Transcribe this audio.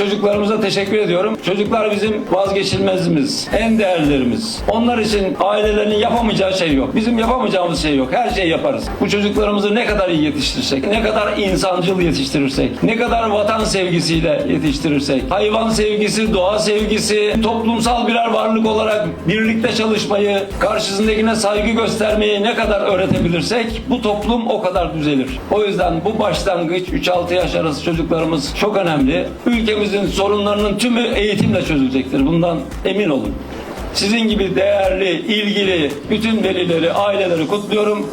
çocuklarımıza teşekkür ediyorum. Çocuklar bizim vazgeçilmezimiz, en değerlerimiz. Onlar için ailelerinin yapamayacağı şey yok. Bizim yapamayacağımız şey yok. Her şeyi yaparız. Bu çocuklarımızı ne kadar iyi yetiştirirsek, ne kadar insancıl yetiştirirsek, ne kadar vatan sevgisiyle yetiştirirsek, hayvan sevgisi, doğa sevgisi, toplumsal birer varlık olarak birlikte çalışmayı, karşısındakine saygı göstermeyi ne kadar öğretebilirsek bu toplum o kadar düzelir. O yüzden bu başlangıç 3-6 yaş arası çocuklarımız çok önemli. Ülkemizin sorunlarının tümü eğitimle çözülecektir. Bundan emin olun. Sizin gibi değerli, ilgili bütün velileri, aileleri kutluyorum.